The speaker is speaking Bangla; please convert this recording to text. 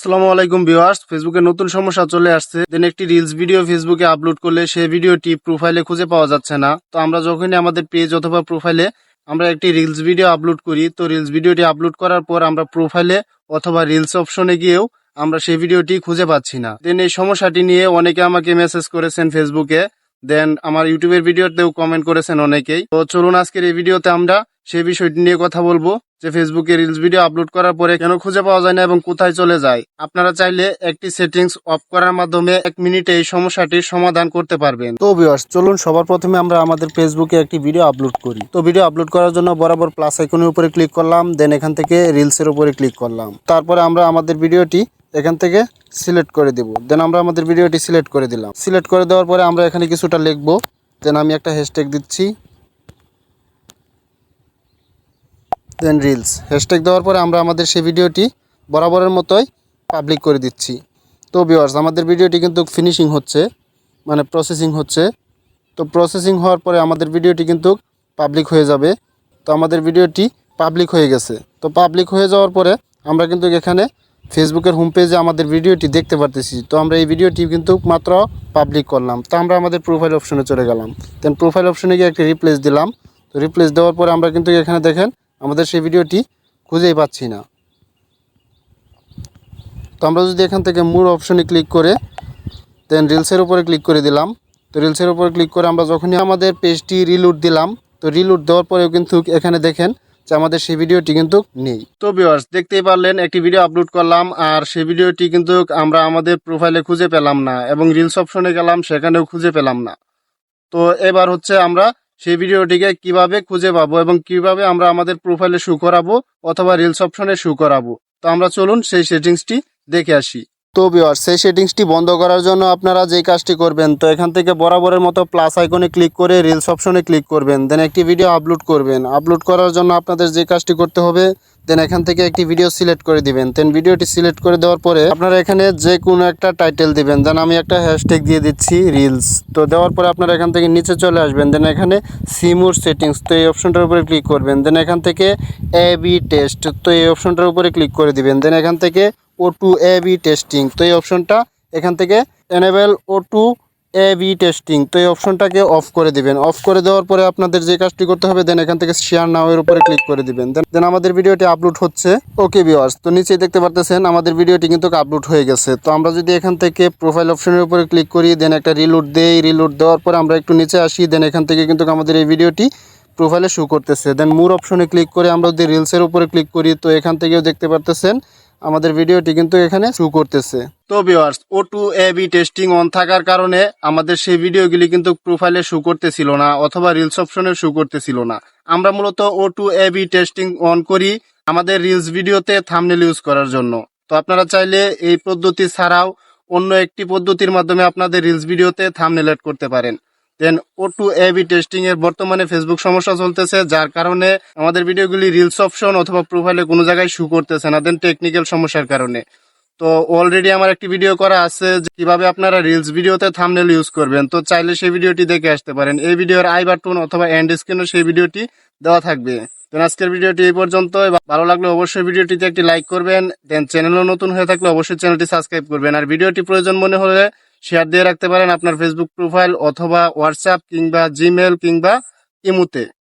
আসসালামু আলাইকুম ভিউয়ার্স। ফেসবুকে নতুন সমস্যা চলে আসছে। দেন একটি রিলস ভিডিও ফেসবুকে আপলোড করলে সেই ভিডিওটি প্রোফাইলে খুঁজে পাওয়া যাচ্ছে না। তো আমরা যখনই আমাদের পেজ অথবা প্রোফাইলে আমরা একটি রিলস ভিডিও আপলোড করি, তো রিলস ভিডিওটি আপলোড করার পর আমরা প্রোফাইলে অথবা রিলস অপশনে গিয়েও আমরা সেই ভিডিওটি খুঁজে পাচ্ছি না। দেন এই সমস্যাটি নিয়ে অনেকে আমাকে মেসেজ করেছেন ফেসবুকে। দেন আমার ইউটিউবের ভিডিওতেও কমেন্ট করেছেন অনেকেই। তো চলুন আজকের এই ভিডিওতে আমরা সেই বিষয়টি নিয়ে কথা বলব। যে ফেসবুকে রিলস ভিডিও আপলোড করার পরে কেন খুঁজে পাওয়া যায় না এবং কোথায় চলে যায়? আপনারা চাইলে একটি সেটিংস অফ করার মাধ্যমে এক মিনিটে এই সমস্যাটির সমাধান করতে পারবেন। তো ভিউয়ার্স চলুন সবার প্রথমে আমরা আমাদের ফেসবুকে একটি ভিডিও আপলোড করি। তো ভিডিও আপলোড করার জন্য বরাবর প্লাস আইকনের উপরে ক্লিক করলাম দেন এখান থেকে রিলসের উপরে ক্লিক করলাম। তারপরে আমরা আমাদের ভিডিওটি এখান থেকে সিলেক্ট করে দিব। দেন আমরা আমাদের ভিডিওটি সিলেক্ট করে দিলাম। সিলেক্ট করে দেওয়ার পরে আমরা এখানে কিছুটা লিখব। দেন আমি একটা হ্যাশট্যাগ দিচ্ছি। দেন রিলস হ্যাশট্যাগ দেওয়ার পরে আমরা আমাদের সেই ভিডিওটি বরাবরের মতোই পাবলিক করে দিচ্ছি। তো ভিউয়ার্স আমাদের ভিডিওটি কিন্তু ফিনিশিং হচ্ছে মানে প্রসেসিং হচ্ছে। তো প্রসেসিং হওয়ার পরে আমাদের ভিডিওটি কিন্তু পাবলিক হয়ে যাবে। তো আমাদের ভিডিওটি পাবলিক হয়ে গেছে। তো পাবলিক হয়ে যাওয়ার পরে আমরা কিন্তু এখানে ফেসবুকের হোম পেজে আমাদের ভিডিওটি দেখতে পারতেছি। তো আমরা এই ভিডিওটি কিন্তু মাত্র পাবলিক করলাম। তো আমরা আমাদের প্রোফাইল অপশনে চলে গেলাম। দেন প্রোফাইল অপশনে গিয়ে একটা রিপ্লেস দিলাম। তো রিপ্লেস দেওয়ার পরে আমরা কিন্তু এখানে দেখেন আমাদের সেই ভিডিওটি খুঁজেই পাচ্ছি না। তো আমরা যদি এখান থেকে মূল অপশনে ক্লিক করে দেন রিলসের উপরে ক্লিক করে দিলাম। তো রিলসের উপরে ক্লিক করে আমরা যখনই আমাদের পেজটি রিলুট দিলাম, তো রিলুট দেওয়ার পরেও কিন্তু এখানে দেখেন যে আমাদের সেই ভিডিওটি কিন্তু নেই। তো ভিউয়ার্স দেখতেই পারলেন, একটি ভিডিও আপলোড করলাম, আর সেই ভিডিওটি কিন্তু আমরা আমাদের প্রোফাইলে খুঁজে পেলাম না, এবং রিলস অপশনে গেলাম, সেখানেও খুঁজে পেলাম না। তো এবার হচ্ছে আমরা সেই ভিডিওটিকে কীভাবে খুঁজে পাবো এবং কীভাবে আমরা আমাদের প্রোফাইলে শু করাবো অথবা রিলস অপশনে শু করাবো। তো আমরা চলুন সেই সেটিংসটি দেখে আসি। তো ভিওয়ার সেই সেটিংসটি বন্ধ করার জন্য আপনারা যেই কাজটি করবেন, তো এখান থেকে বরাবরের মতো প্লাস আইকনে ক্লিক করে রিলস অপশনে ক্লিক করবেন দেন একটি ভিডিও আপলোড করবেন। আপলোড করার জন্য আপনাদের যে কাজটি করতে হবে দেন এখান থেকে একটি ভিডিও সিলেক্ট করে দিবেন। দেন ভিডিওটি সিলেক্ট করে দেওয়ার পরে আপনারা এখানে যে কোনো একটা টাইটেল দিবেন। দেন আমি একটা হ্যাশট্যাগ দিয়ে দিচ্ছি রিলস তো দেওয়ার পরে আপনারা এখান থেকে নিচে চলে আসবেন দেন এখানে সিমুর সেটিংস তো এই অপশনটার উপরে ক্লিক করবেন। দেন এখান থেকে এ বি টেস্ট তো এই অপশনটার উপরে ক্লিক করে দিবেন। দেন এখান থেকে auto A B testing তো এই অপশনটা এখান থেকে enable auto A B testing তো এই অপশনটাকে অফ করে দিবেন। অফ করে দেওয়ার পরে আপনাদের যে কাজটি করতে হবে দেন এখান থেকে শেয়ার নাও এর উপরে ক্লিক করে দিবেন। দেন দেন আমাদের ভিডিওটি আপলোড হচ্ছে। ওকে ভিউয়ার্স তো নিচেই দেখতে পারতেছেন, আমাদের ভিডিওটি কিন্তু আপলোড হয়ে গেছে। তো আমরা যদি এখান থেকে প্রোফাইল অপশনের উপরে ক্লিক করি দেন একটা রিলোড দেই রিলোড দেওয়ার পরে আমরা একটু নিচে আসি দেন এখান থেকে কিন্তু আমাদের এই ভিডিওটি প্রোফাইলে শো করতেছে। দেন মুর অপশনে ক্লিক করে আমরা যদি রিলসের উপরে ক্লিক করি, তো এখান থেকেও দেখতে পারতেছেন আমাদের ভিডিওটি কিন্তু এখানে শু করতেছে। তো viewers auto A B testing on থাকার কারণে আমাদের সেই ভিডিওগুলি কিন্তু প্রোফাইলে শু করতেছিল না অথবা রিলস অপশনে শু করতেছিল না। আমরা মূলত auto A B testing on করি আমাদের রিলস ভিডিওতে থামনেল ইউজ করার জন্য। তো আপনারা চাইলে এই পদ্ধতি ছাড়াও অন্য একটি পদ্ধতির মাধ্যমে আপনাদের রিলস ভিডিওতে থামনেল এড করতে পারেন। Then auto A B testing এর বর্তমানে ফেসবুক সমস্যা চলতেছে, যার কারণে আমাদের ভিডিওগুলি রিলস অপশন অথবা প্রোফাইলে কোনো জায়গায় শু করতেছে না দেন টেকনিক্যাল সমস্যার কারণে। তো অলরেডি আমার একটি ভিডিও করা আছে যে কীভাবে আপনারা রিলস ভিডিওতে থামনেল ইউজ করবেন। তো চাইলে সেই ভিডিওটি দেখে আসতে পারেন। এই ভিডিওর আই বাটন অথবা এন্ড স্ক্রিনও সেই ভিডিওটি দেওয়া থাকবে। তো আজকের ভিডিওটি এই পর্যন্ত। ভালো লাগলে অবশ্যই ভিডিওটিতে একটি লাইক করবেন। দেন চ্যানেলও নতুন হয়ে থাকলে অবশ্যই চ্যানেলটি সাবস্ক্রাইব করবেন। আর ভিডিওটি প্রয়োজন মনে হলে শেয়ার দিয়ে রাখতে পারেন আপনার ফেসবুক প্রোফাইল অথবা হোয়াটসঅ্যাপ কিংবা জিমেল কিংবা ইমুতে।